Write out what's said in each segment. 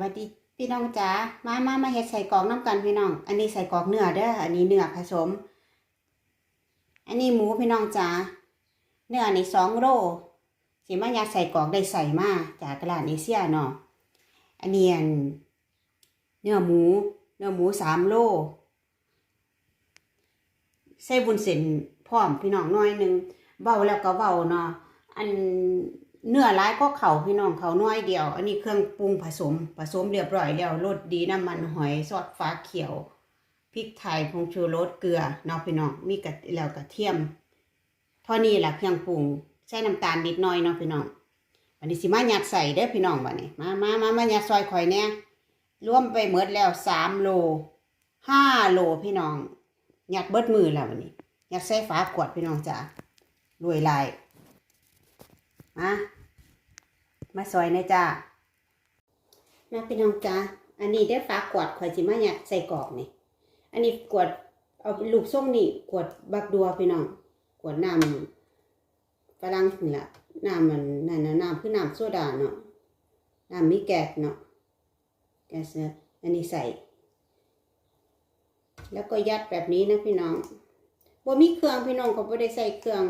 วัสดีพี่น้องจ๋ามามามาเฮ็ดใส่กอกน้ำกันพี่น้อง อันนี้ใส่กอกเนื้อเด้ออันนี้เนื้อผสม อันนี้หมูพี่น้องจ๋าเนื้อนี่สองโลสิมายัดใส่กอกได้ใส่มาจากตลาดเอเชียเนาะอันนี้อันเนื้อหมู เนื้อหมูสามโลใส่บุญเส้นพร้อมพี่น้องน้อยหนึ่งเบาแล้วก็เบาเนาะอัน เนื้อร้ายก็เขาพี่น้องเขาน้อยเดียว อันนี้เครื่องปรุงผสมผสมเรียบร้อยแล้วรสดีน้ำมันหอยซอสฟ้าเขียวพริกไทยผงชูรสเกลือเนาะพี่น้องมีกระแล้วกระเทียมเท่านี้แหละเครื่องปรุงใส่น้ำตาลนิดหน่อยเนาะพี่น้องวันนี้สิมาหยัดใส่เด้อพี่น้องวันนี้มามามามาหยัดซอยข่อยเนี่ยรวมไปหมดแล้วสามโลห้าโลพี่น้องหยัดเบิดมือแล้ววันนี้หยัดใส่ฝาขวดพี่น้องจ้ะรวยลาย มา มาซอยนะจ้ามาพี่น้องจ้าอันนี้ได้ฝากวดข่อยสิมาเนี่ยใส่กรอกนี่ อันนี้กวดเอาลูกส้มนี่กวดบักดัวพี่น้องกวดน้ำฝรั่งนี่ละน้ำมันนั่นนะน้ำคือน้ำโซดาเนาะน้ำมีแกกเนาะแกสเนอะอันนี้ใส่ แล้วก็ยัดแบบนี้นะพี่น้องบ่มีเครื่องพี่น้องก็บ่ได้ใส่เครื่อง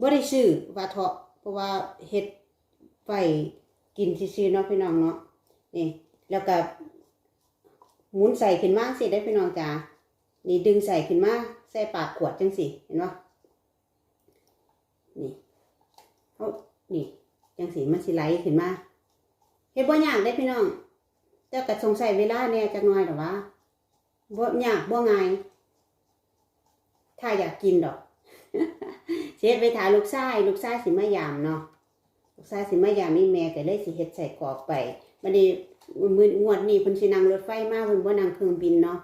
บ่ได้ซื้อว่าเถาะ เพราะว่าเฮ็ดไว้กินซื่อๆเนาะพี่น้องเนาะนี่ แล้วก็หมุนใส่ขึ้นมาสิได้พี่น้องจ๋านี่ดึงใส่ขึ้นมาใส่ปากขวดจังสิเห็นบ่นี่เอานี่จังสิมันสิไหลขึ้นมาเฮ็ดบ่ยากได้พี่น้องแต่ก็สงสัยเวลาแหน่ยจักหน่อยดอว่าบ่ยากบ่ง่ายถ้าอยากกินดอก เฮ็ดไปถาลูกชายลูกชายสิมายามเนาะลูกชายสิมายามนี่แม่ก็เลยสิเฮ็ดใส่กรอกไปบัดนี้มื้องวดนี้เพิ่นสินั่งรถไฟมาเพิ่นบ่นั่งเครื่องบินเนาะ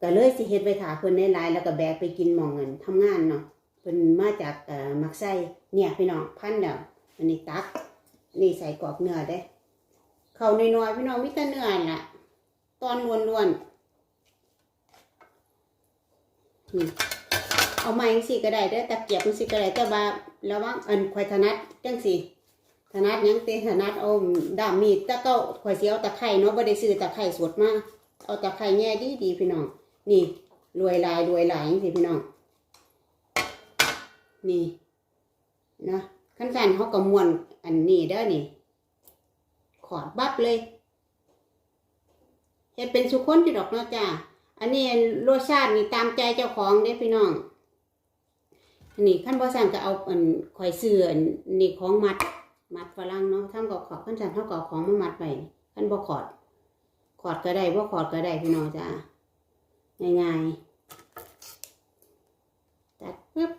ก็เลยสิเฮ็ดไปถาเพิ่นหลายๆแล้วก็แบกไปกินหม่องเงินทำงานเนาะเพิ่นมาจากเอ่อมักไส้เนี่ยพี่น้องพันแล้วอันนี้ตักนี่ใส่กรอกเนื้อเด้เข้าน้อยๆพี่น้องมีแต่เนื้อล่ะ ตอนล้วนๆนี่ เอาไม้จังสิก็ได้เด้อตะเกียบจังสิก็ได้แต่ว่าระวังอันข่อยถนัดจังสิถนัดยังเตถนัดเอาดามมีดแต่ก็ข่อยสิเอาตะไคร้เนาะบ่ได้ซื้อตะไคร้สดมาเอาตะไคร้แง่ดีดีพี่น้องนี่รวยลายรวยลายจังสิพี่น้องนี่นะขั้นสันเขาก็มวนอันนี้เด้อนี่ ขอดบับเลยเฮ็ดเป็นสุขคนอยู่ดอกเนาะจ้าอันนี้รสชาตินี่ตามใจเจ้าของเด้พี่น้อง อันนี้ขั้นบ่สั่งก็เอาอันข่อยซื้ออันนี่ของมัด มัดฝรั่งเนาะทำก็ขอดขั้นสั่งเท่ากับของมามัดไว้ขั้นบ่ขอด ขอดก็ได้บ่ขอดก็ได้พี่น้องจ้าง่ายๆตัดปึ๊บ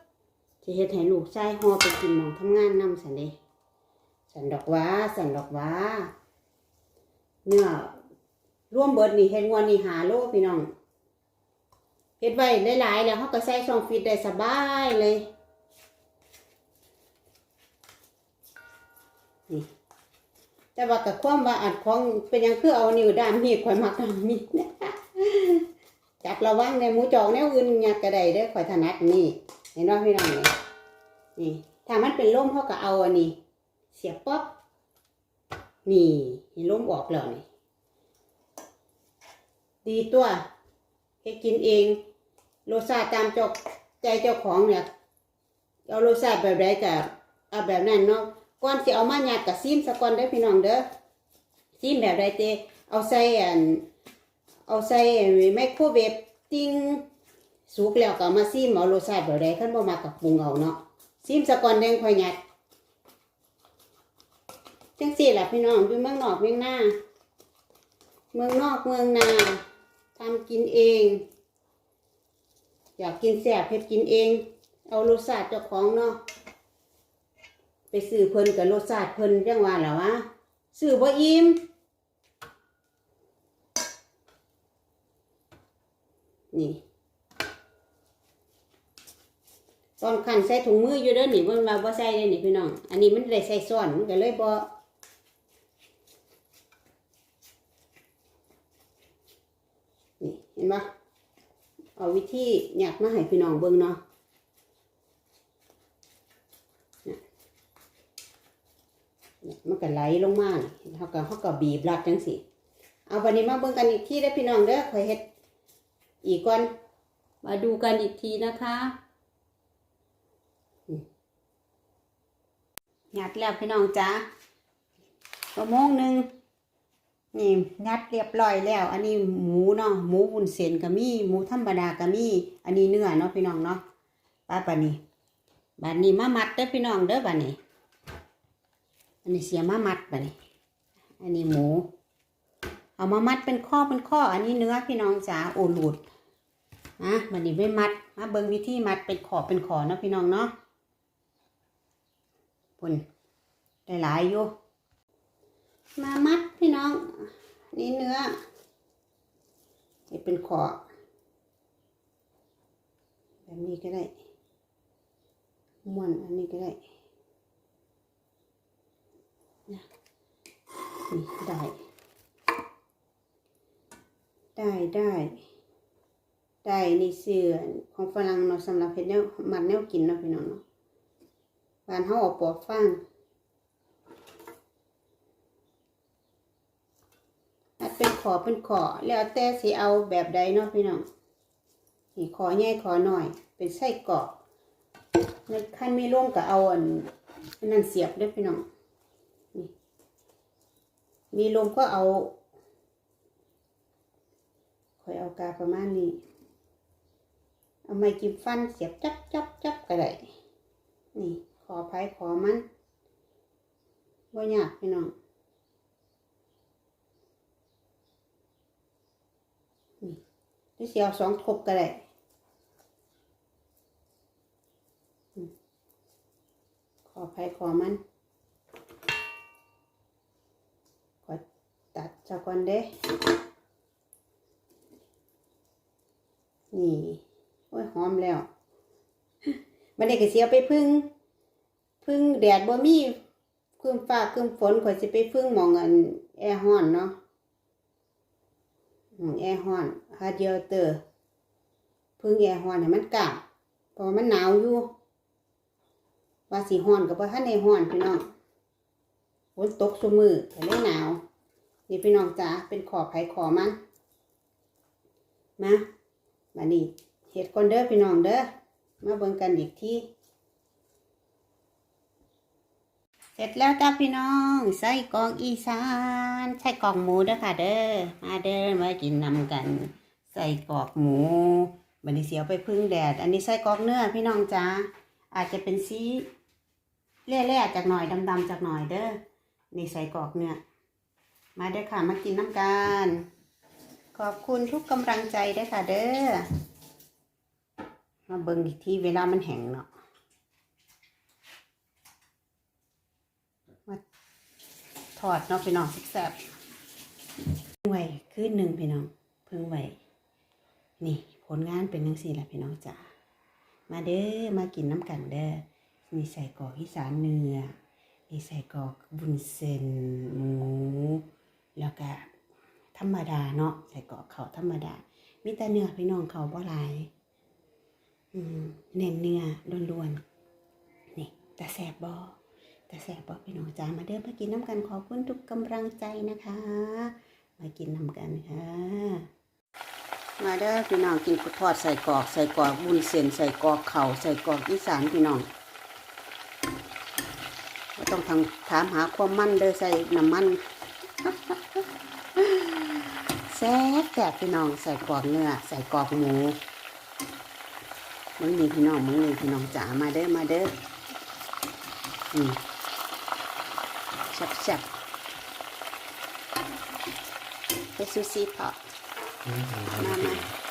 จะเฮ็ดให้ลูกชายห่อไปกินหมองทำงานนำสันเด้สันดอกว่าสันดอกว่าเนื้อร่วมเบิดนี่เฮ็ดงวนนี่หาโลพี่น้อง เฮ็ดไว้หลายๆแล้วเขาก็ใส่ช่องฟิตได้สบายเลยนี่แต่ว่ากับความว่าอัดของเป็นยังคือเอานิ้วด้ามมีดข่อยมักด้ามมีดจับระวังในหมูจอกแนวอื่นยักกระไดเด้อข่อยถนัดนี่เห็นว่าพี่น้องนี่นี่ถ้ามันเป็นล่มเขาก็เอาอันนี้ เสียบป๊อกนี่ล่มออกแล้วนี่ดีตัวเฮ็ดกินเอง รสาตามจาใจเจ้าของเนี่ยเอารสาแบบใดก็เอาแบบนั้นเนาะก่อนสิเอามาหยาดกับซีมซะก่อนเด้อพี่น้องเด้อซีมแบบใดเตเอาใส่อันเอาใส่ไมโครเวฟติ้งสุกแล้วก็มาซีมเอารสชาติแบบใดคันบ่มากับปรุงเอาเนาะซีมซะก่อนแดงค่อยหยาดจังซี่ล่ะพี่น้องอยู่เมืองนอกเมืองหน้า เมืองนอกเมืองนาทำกินเอง อยากกินแซ่บเฮ็ดกินเอง เอารสชาติเจ้าของเนาะไปซื้อเพิ่นกับรสชาติเพิ่นจังว่าแหละวะซื้อบ่อิ่มนี่ตอนขันใส่ถุงมืออยู่เด้อนี่มันมาบ่ใส่เลยนี่พี่น้อง อันนี้มันได้ใส่ซ้อนมันก็เลยบ่นี่เห็นปะ เอาวิธีอยากมาให้พี่น้องเบิ่งเนาะเนี่ยเนี่ยมันก็ก็ไหลลงมาเขาก็เขาก็บีบรัดจังสิ เอาวันนี้มาเบิ่งกันอีกทีเด้อพี่น้องเด้อคอยเฮ็ดอีกก่อน มาดูกันอีกทีนะคะอืมยัดแล้วพี่น้องจ้าประโมงหนึ่ง นี่ยัดเรียบร้อยแล้ว อันนี้หมูเนาะหมูวุ้นเส้นก็มีหมูธรรมดาก็มีอันนี้เนื้อเนาะพี่น้องเนาะป้าปานี้บานนี้มามัดเด้อพี่น้องเด้อบานนี้อันนี้เสียมามัดบานนี้อันนี้หมู เอามามัดเป็นข้อเป็นข้อ อันนี้เนื้อพี่น้องจ๋าโอหลุดนะมันนี่ไม่มัดมาเบิ่งวิธีมัดเป็นขอบเป็นขอเนาะพี่น้องเนาะปุ่นได้หลายอยู่ มามัดพี่น้อง นี่เนื้อ นี่เป็นขอแบบนี้ก็ได้ม้วนอันนี้ก็ได้นะนี่ได้ ได้ได้ได้ในเสื้อของฝรั่งเนาะสำหรับเฮ็ดแนวมัดแนวกินเนาะพี่น้องเนาะบานเฮาเอาปอกฟางมัด เป็นขอเป็นขอแล้วแต่สิเอาแบบใดเนาะพี่น้องนี่ขอใหญ่ขอหน่อย เป็นไส้กรอกในขั้นมีร่วมกับเอาอันนั้นเสียบเด้พี่น้องนี่มีลมก็เอาคอยเอากาประมาณนี้ เอาไม้จิ้มฟันเสียบจับจับจับก็ได้นี่ ขอภัยขอมันบ่ยากพี่น้อง ที่เสียวสองทบก็ได้อืมขอภัยขอมันขอตัดเจากก่อนเด้นี่โอ้ยหอมแล้วมันได้ก็เสียไปพึ่ง พึ่งแดดบ่มีคืมฟ้าคืมฝนข่อยสิไปพึ่งหมองอันแอร์ฮ้อนเนาะ หมองแอร์ฮ้อนฮาเดียเตอร์พึ่งแอร์ฮ้อนให้มันกล้าเพราะมันหนาวอยู่ ว่าสิฮ้อนก็บ่ทันได้ฮ้อนพี่น้องฝนตกซุมือก็เลยหนาว นี่พี่น้องจ๋าเป็นขอไผขอมันมาบัดนี้เฮ็ดก่อนเด้อพี่น้องเด้อมาเบิ่งกันอีกที่ เส ร็จแล้วจ้าพี่น้องใส่กอกอีสานใส่กอกหมูเด้อค่ะเด้อมาเด้อมากินนำกัน ใส่กอกหมูบันนี้เสียวไปพึ่งแดด อันนี้ใส่กอกเนื้อพี่น้องจ้าอาจจะเป็นสีเล่ๆจากหน่อยดำๆจากหน่อยเด้อนี่ใส่กอกเนื้อมาเด้อค่ะมากินน้ำกัน ขอบคุณทุกกำลังใจเด้อค่ะเด้อมาเบิ่งอีกทีเวลามันแห้งเนาะมาท อดเนาะพี่น้องแซ่บๆไหวคืนหนึ่งพี่น้องเพิ่งไหวนี่ผลงานเป็นจังซี่แหละพี่น้องจ๋ามาเด้อมากินน้ำกันเด้อมีใส่กรอกอีสานเนื้อมีใส่กรอกบุญเส้นหมูแล้วก็ธรรมดาเนาะใส่กรอกเขาธรรมดามีแต่เนื้อพี่น้องเขาบ่หลายเน้นเนื้อล้วนๆนี่แต่แสบบ่ แต่แสบบ่พี่น้องจ้ามาเด้อมากินน้ำกันขอบคุณทุกกำลังใจนะคะ มากินน้ำกันค่ะ มาเด้อพี่น้องกินทอดใส่กรอกใส่กรอกบุญเส้นใส่กรอกเข่าใส่กรอกอีสานพี่น้องต้องทางถามหาความมันเด้อใส่น้ำมันแซ่บแซ่บพี่น้องใส่กรอกเนื้อใส่กรอกหมูมึงนี่พี่น้องมึงนี่พี่น้องจ๋ามาเด้อมาเด้ออืม ชับชับไปซูซี่พอมามา